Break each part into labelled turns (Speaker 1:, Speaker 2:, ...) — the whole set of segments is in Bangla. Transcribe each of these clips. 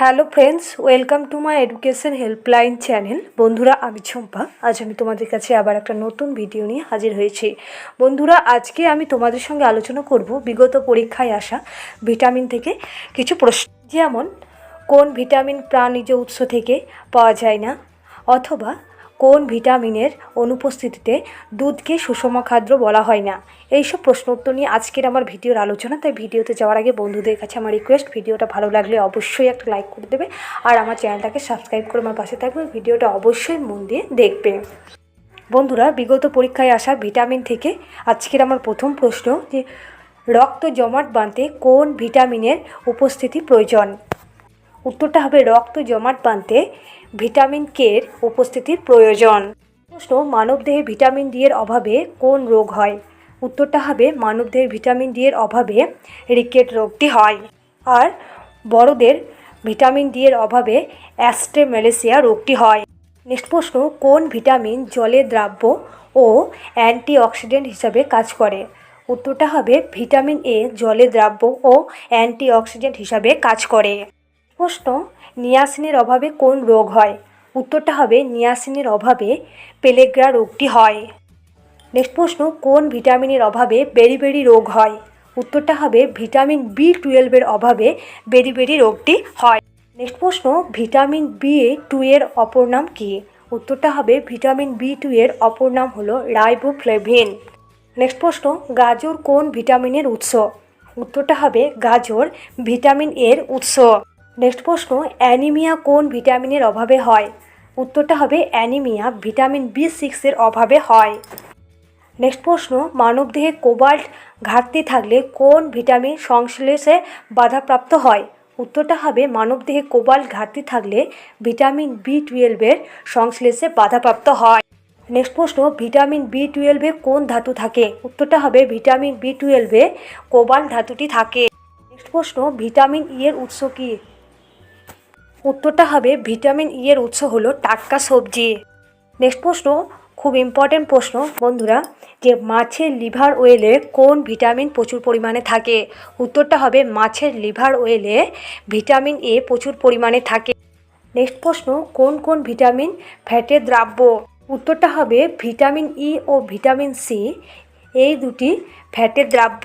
Speaker 1: Hello friends welcome to my education helpline channel বন্ধুরা, আমি ঝম্পা আজ আমি তোমাদের কাছে আবার একটা নতুন ভিডিও নিয়ে হাজির হয়েছি। বন্ধুরা, আজকে আমি তোমাদের সঙ্গে আলোচনা করব বিগত পরীক্ষায় আসা ভিটামিন থেকে কিছু প্রশ্ন। যেমন, কোন ভিটামিন প্রাণীজ উৎস থেকে পাওয়া যায় না? অথবা কোন ভিটামিনের অনুপস্থিতিতে দুধকে সুষম খাদ্য বলা হয় না? এইসব প্রশ্ন উত্তর নিয়ে আজকের আমার ভিডিওর আলোচনা। তাই ভিডিওতে যাওয়ার আগে বন্ধুদের কাছে আমার রিকোয়েস্ট ভিডিওটা ভালো লাগলে অবশ্যই একটা লাইক করে দেবে আর আমার চ্যানেলটাকে সাবস্ক্রাইব করে আমার পাশে থাকবে। ভিডিওটা অবশ্যই মন দিয়ে দেখবে। বন্ধুরা, বিগত পরীক্ষায় আসা ভিটামিন থেকে আজকের আমার প্রথম প্রশ্ন যে, রক্ত জমাট বাঁধতে কোন ভিটামিনের উপস্থিতি প্রয়োজন? উত্তরটা হবে রক্ত জমাট বাঁধতে ভিটামিন কে এর উপস্থিতির প্রয়োজন। প্রশ্ন মানবদেহে ভিটামিন ডি এর অভাবে কোন রোগ হয়? উত্তরটা হবে মানবদেহের ভিটামিন ডি এর অভাবে রিকেট রোগটি হয়। আর বড়দের ভিটামিন ডি এর অভাবে অ্যাস্ট্রেমেলেসিয়া রোগটি হয়। নেক্সট প্রশ্ন, কোন ভিটামিন জলে দ্রাব্য ও অ্যান্টিঅক্সিডেন্ট হিসাবে কাজ করে? উত্তরটা হবে, ভিটামিন এ জলে দ্রাব্য ও অ্যান্টিঅক্সিডেন্ট হিসাবে কাজ করে। প্রশ্ন নিয়াসিনের অভাবে কোন রোগ হয়? উত্তরটা হবে নিয়াসিনের অভাবে পেলেগ্রা রোগটি হয়। নেক্সট প্রশ্ন, কোন ভিটামিনের অভাবে বেরিবেরি রোগ হয়? উত্তরটা হবে ভিটামিন বি টুয়েলভের অভাবে বেরিবেরি রোগটি হয়। নেক্সট প্রশ্ন, ভিটামিন বি টু এর অপর নাম কী? উত্তরটা হবে ভিটামিন বি টু এর অপর নাম হলো রাইবোফ্লেভিন। নেক্সট প্রশ্ন, গাজর কোন ভিটামিনের উৎস? উত্তরটা হবে গাজর ভিটামিন এর উৎস। নেক্সট প্রশ্ন, অ্যানিমিয়া কোন ভিটামিনের অভাবে হয়? উত্তরটা হবে অ্যানিমিয়া, ভিটামিন বি সিক্সের অভাবে হয়। নেক্সট প্রশ্ন, মানবদেহে কোবাল্ট ঘাটতি থাকলে কোন ভিটামিন সংশ্লেষে বাধাপ্রাপ্ত হয়? উত্তরটা হবে মানবদেহে কোবাল্ট ঘাটতি থাকলে ভিটামিন বি টুয়েলভের সংশ্লেষে বাধাপ্রাপ্ত হয়। নেক্সট প্রশ্ন, ভিটামিন বি টুয়েলভে কোন ধাতু থাকে? উত্তরটা হবে ভিটামিন বি টুয়েলভে কোবাল্ট ধাতুটি থাকে। নেক্সট প্রশ্ন, ভিটামিন ই এর উৎস কী? উত্তরটা হবে ভিটামিন ই এর উৎস হলো টাটকা সবজি। নেক্সট প্রশ্ন, খুব ইম্পর্টেন্ট প্রশ্ন, বন্ধুরা, যে মাছের লিভার ওয়েলে কোন ভিটামিন প্রচুর পরিমাণে থাকে? উত্তরটা হবে মাছের লিভার ওয়েলে ভিটামিন এ প্রচুর পরিমাণে থাকে। নেক্সট প্রশ্ন, কোন কোন ভিটামিন ফ্যাটের দ্রাব্য? উত্তরটা হবে ভিটামিন ই ও ভিটামিন সি এই দুটি ফ্যাটের দ্রাব্য।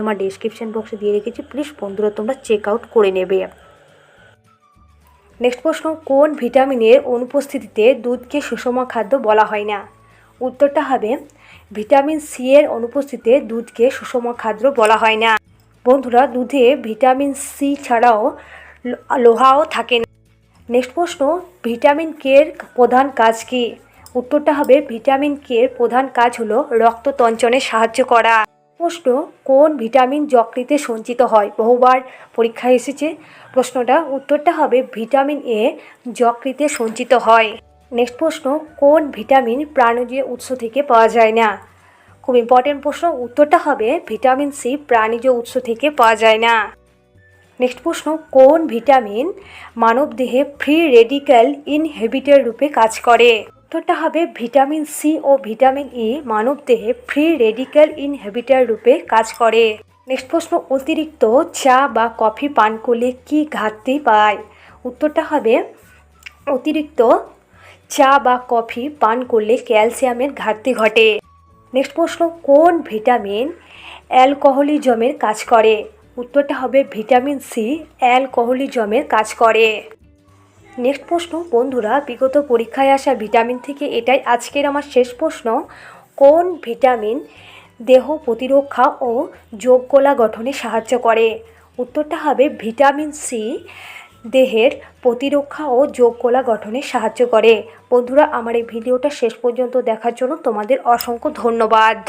Speaker 1: আমার ডেসক্রিপশন বক্সে দিয়ে রেখেছি। প্লিজ বন্ধুরা, তোমরা চেক আউট করে নেবে। নেক্সট প্রশ্ন, কোন ভিটামিনের অনুপস্থিতিতে দুধকে সুষম খাদ্য বলা হয় না? উত্তরটা হবে ভিটামিন সি এর অনুপস্থিতিতে দুধকে সুষম খাদ্য বলা হয় না। বন্ধুরা, দুধে ভিটামিন সি ছাড়াও লোহাও থাকে না। নেক্সট প্রশ্ন ভিটামিন কে এর প্রধান কাজ কি? উত্তরটা হবে ভিটামিন কে এর প্রধান কাজ হলো রক্ত তঞ্চনে সাহায্য করা। প্রশ্ন, কোন ভিটামিন যকৃতে সঞ্চিত হয়? বহুবার পরীক্ষায় এসেছে প্রশ্নটা। উত্তরটা হবে ভিটামিন এ যকৃতে সঞ্চিত হয়। নেক্সট প্রশ্ন, কোন ভিটামিন প্রাণীজ উৎস থেকে পাওয়া যায় না? খুব ইম্পর্টেন্ট প্রশ্ন। উত্তরটা হবে ভিটামিন সি প্রাণীজ উৎস থেকে পাওয়া যায় না। নেক্সট প্রশ্ন, কোন ভিটামিন মানবদেহে ফ্রি রেডিক্যাল ইনহেবিটর রূপে কাজ করে? উত্তরটা হবে ভিটামিন সি ও ভিটামিন ই মানবদেহে ফ্রি রেডিক্যাল ইনহেবিটর রূপে কাজ করে। নেক্সট প্রশ্ন, অতিরিক্ত চা বা কফি পান করলে কি ঘাটতি পায়? উত্তরটা হবে, অতিরিক্ত চা বা কফি পান করলে ক্যালসিয়ামের ঘাটতি ঘটে। নেক্সট প্রশ্ন, কোন ভিটামিন অ্যালকোহলিজমের কাজ করে? উত্তরটা হবে ভিটামিন সি, অ্যালকোহলিজমের কাজ করে। নেক্সট প্রশ্ন, বন্ধুরা, বিগত পরীক্ষায় আসা ভিটামিন থেকে এটাই আজকের আমার শেষ প্রশ্ন। কোন ভিটামিন দেহ প্রতিরক্ষা ও যোগকলা গঠনে সাহায্য করে? উত্তরটা হবে ভিটামিন সি, দেহের প্রতিরক্ষা ও যোগকলা গঠনে সাহায্য করে। বন্ধুরা, আমার এই ভিডিওটা শেষ পর্যন্ত দেখার জন্য তোমাদের অসংখ্য ধন্যবাদ।